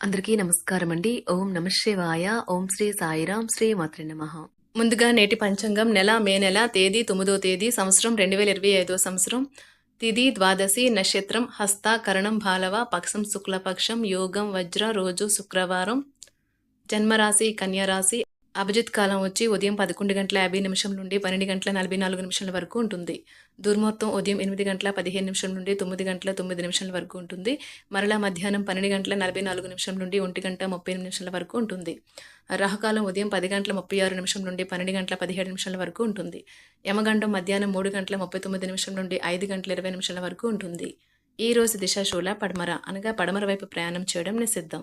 అందరికీ నమస్కారం అండి ఓం నమ శివాయ. ఓం శ్రీ సాయిరాం. శ్రీ మాత్రి నమ. ముందుగా నేటి పంచాంగం నెల మే నెల తేదీ తొమ్మిదో తేదీ సంవత్సరం రెండు వేల ఇరవై ఐదో సంవత్సరం. తిది ద్వాదశి నక్షత్రం హస్త కరణం బాలవ పక్షం శుక్లపక్షం యోగం వజ్ర రోజు శుక్రవారం. జన్మరాశి కన్యరాశి అభిజిత్ కాలం వచ్చి ఉదయం పదకొండు గంటల యాభై నిమిషం నుండి పన్నెండు గంటల నలభై నాలుగు నిమిషాల వరకు ఉంటుంది. దుర్ముహూర్తం ఉదయం ఎనిమిది గంటల పదిహేను నిమిషం నుండి తొమ్మిది గంటల తొమ్మిది నిమిషాల వరకు ఉంటుంది. మరలా మధ్యాహ్నం పన్నెండు గంటల నలభై నాలుగు నిమిషం నుండి ఒంటి గంట ముప్పై నిమిషాల వరకు ఉంటుంది. రాహుకాలం ఉదయం పది గంటల ముప్పై ఆరు నిమిషం నుండి పన్నెండు గంటల పదిహేడు నిమిషాల వరకు ఉంటుంది. యమగండం మధ్యాహ్నం మూడు గంటల ముప్పై తొమ్మిది నిమిషం నుండి ఐదు గంటల ఇరవై నిమిషాల వరకు ఉంటుంది. ఈ రోజు దిశాశూల పడమర అనగా పడమర వైపు ప్రయాణం చేయడం నిషిద్ధం.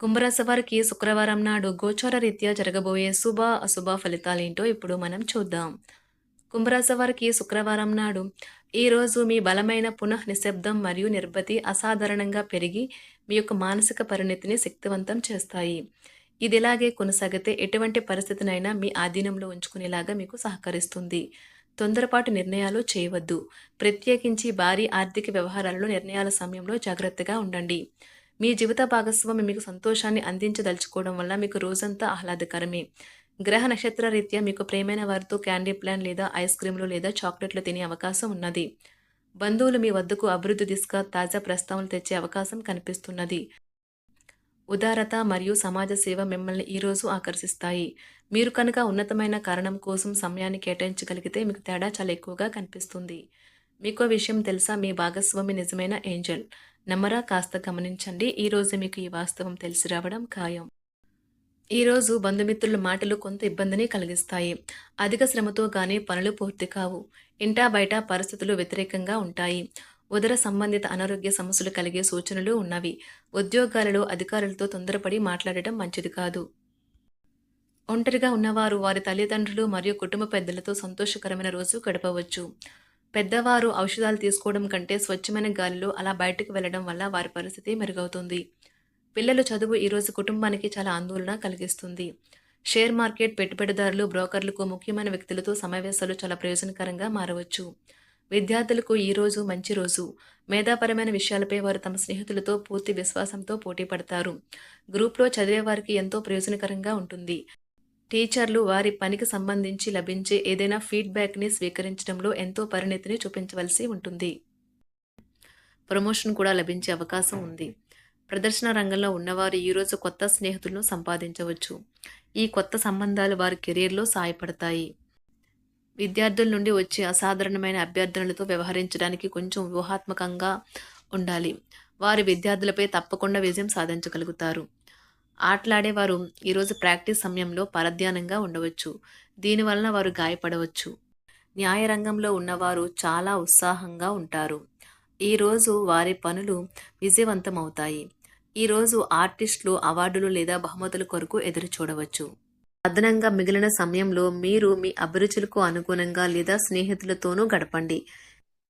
కుంభరాశి వారికి శుక్రవారం నాడు గోచార రీత్యా జరగబోయే శుభ అశుభ ఫలితాలేంటో ఇప్పుడు మనం చూద్దాం. కుంభరాశి వారికి శుక్రవారం నాడు ఈరోజు మీ బలమైన పునః నిశ్శబ్దం మరియు నిర్భతి అసాధారణంగా పెరిగి మీ యొక్క మానసిక పరిణితిని శక్తివంతం చేస్తాయి. ఇది ఇలాగే కొనసాగితే ఎటువంటి పరిస్థితినైనా మీ ఆధీనంలో ఉంచుకునేలాగా మీకు సహకరిస్తుంది. తొందరపాటు నిర్ణయాలు చేయవద్దు. ప్రత్యేకించి భారీ ఆర్థిక వ్యవహారాలలో నిర్ణయాల సమయంలో జాగ్రత్తగా ఉండండి. మీ జీవిత భాగస్వామి మీకు సంతోషాన్ని అందించదలుచుకోవడం వల్ల మీకు రోజంతా ఆహ్లాదకరమే. గ్రహ నక్షత్ర రీత్యా మీకు ప్రేమైన వారితో క్యాండీ ప్లాన్ లేదా ఐస్ క్రీమ్లు లేదా చాక్లెట్లు తినే అవకాశం ఉన్నది. బంధువులు మీ వద్దకు అభివృద్ధి దిశగా తాజా ప్రస్తావనలు తెచ్చే అవకాశం కనిపిస్తున్నది. ఉదారత మరియు సమాజ సేవ మిమ్మల్ని ఈరోజు ఆకర్షిస్తాయి. మీరు కనుక ఉన్నతమైన కారణం కోసం సమయాన్ని కేటాయించగలిగితే మీకు తేడా చాలా ఎక్కువగా కనిపిస్తుంది. మీకో విషయం తెలుసా? మీ భాగస్వామి నిజమైన ఏంజల్. నమ్మరా కాస్త గమనించండి. ఈరోజు మీకు ఈ వాస్తవం తెలిసి రావడం ఖాయం. ఈరోజు బంధుమిత్రుల మాటలు కొంత ఇబ్బందిని కలిగిస్తాయి. అధిక శ్రమతో గానీ పనులు పూర్తి కావు. ఇంటా బయట పరిస్థితులు వ్యతిరేకంగా ఉంటాయి. ఉదర సంబంధిత అనారోగ్య సమస్యలు కలిగే సూచనలు ఉన్నవి. ఉద్యోగాలలో అధికారులతో తొందరపడి మాట్లాడటం మంచిది కాదు. ఒంటరిగా ఉన్నవారు వారి తల్లిదండ్రులు మరియు కుటుంబ పెద్దలతో సంతోషకరమైన రోజు గడపవచ్చు. పెద్దవారు ఔషధాలు తీసుకోవడం కంటే స్వచ్ఛమైన గాలిలో అలా బయటకు వెళ్ళడం వల్ల వారి పరిస్థితి మెరుగవుతుంది. పిల్లల చదువు ఈరోజు కుటుంబానికి చాలా ఆందోళన కలిగిస్తుంది. షేర్ మార్కెట్ పెట్టుబడిదారులు బ్రోకర్లకు ముఖ్యమైన వ్యక్తులతో సమావేశాలు చాలా ప్రయోజనకరంగా మారవచ్చు. విద్యార్థులకు ఈ రోజు మంచి రోజు. మేధాపరమైన విషయాలపై వారు తమ స్నేహితులతో పూర్తి విశ్వాసంతో పోటీ పడతారు. గ్రూప్లో చదివే వారికి ఎంతో ప్రయోజనకరంగా ఉంటుంది. టీచర్లు వారి పనికి సంబంధించి లభించే ఏదైనా ఫీడ్బ్యాక్ని స్వీకరించడంలో ఎంతో పరిణతిని చూపించవలసి ఉంటుంది. ప్రమోషన్ కూడా లభించే అవకాశం ఉంది. ప్రదర్శన రంగంలో ఉన్నవారు ఈరోజు కొత్త స్నేహితులను సంపాదించవచ్చు. ఈ కొత్త సంబంధాలు వారి కెరీర్లో సహాయపడతాయి విద్యార్థుల నుండి వచ్చే అసాధారణమైన అభ్యర్థనలతో వ్యవహరించడానికి కొంచెం వ్యూహాత్మకంగా ఉండాలి. వారి విద్యార్థులపై తప్పకుండా విజయం సాధించగలుగుతారు. ఆటలాడేవారు ఈరోజు ప్రాక్టీస్ సమయంలో పరధ్యానంగా ఉండవచ్చు. దీనివలన వారు గాయపడవచ్చు. న్యాయ రంగంలో ఉన్నవారు చాలా ఉత్సాహంగా ఉంటారు. ఈరోజు వారి పనులు విజయవంతమవుతాయి. ఈరోజు ఆర్టిస్టులు అవార్డులు లేదా బహుమతుల కొరకు ఎదురు చూడవచ్చు అదనంగా మిగిలిన సమయంలో మీరు మీ అభిరుచులకు అనుగుణంగా లేదా స్నేహితులతోనూ గడపండి.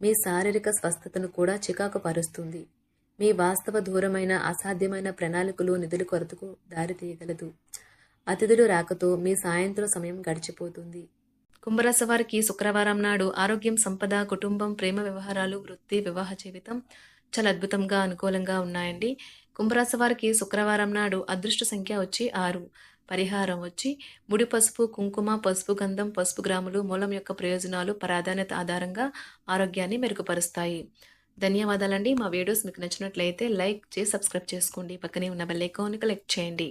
మీ శారీరక స్వస్థతను కూడా చికాకు పరుస్తుంది మీ వాస్తవ దూరమైన అసాధ్యమైన ప్రణాళికలు నిధుల కొరతకు దారితీయగలదు అతిథులు రాకతో మీ సాయంత్రం సమయం గడిచిపోతుంది. కుంభరాశి వారికి శుక్రవారం నాడు ఆరోగ్యం సంపద కుటుంబం ప్రేమ వ్యవహారాలు వృత్తి వివాహ జీవితం చాలా అద్భుతంగా అనుకూలంగా ఉన్నాయండి. కుంభరాశి వారికి శుక్రవారం నాడు అదృష్ట సంఖ్య వచ్చి ఆరు. పరిహారం వచ్చి ముడి పసుపు కుంకుమ పసుపు గంధం పసుపు గ్రాములు మూలం యొక్క ప్రయోజనాలు ప్రాధాన్యత ఆధారంగా ఆరోగ్యాన్ని మెరుగుపరుస్తాయి. ధన్యవాదాలండి. మా వీడియోస్ మీకు నచ్చినట్లయితే లైక్ చేసి సబ్స్క్రైబ్ చేసుకోండి. పక్కనే ఉన్న బెల్ ఐకాన్ క్లిక్ చేయండి.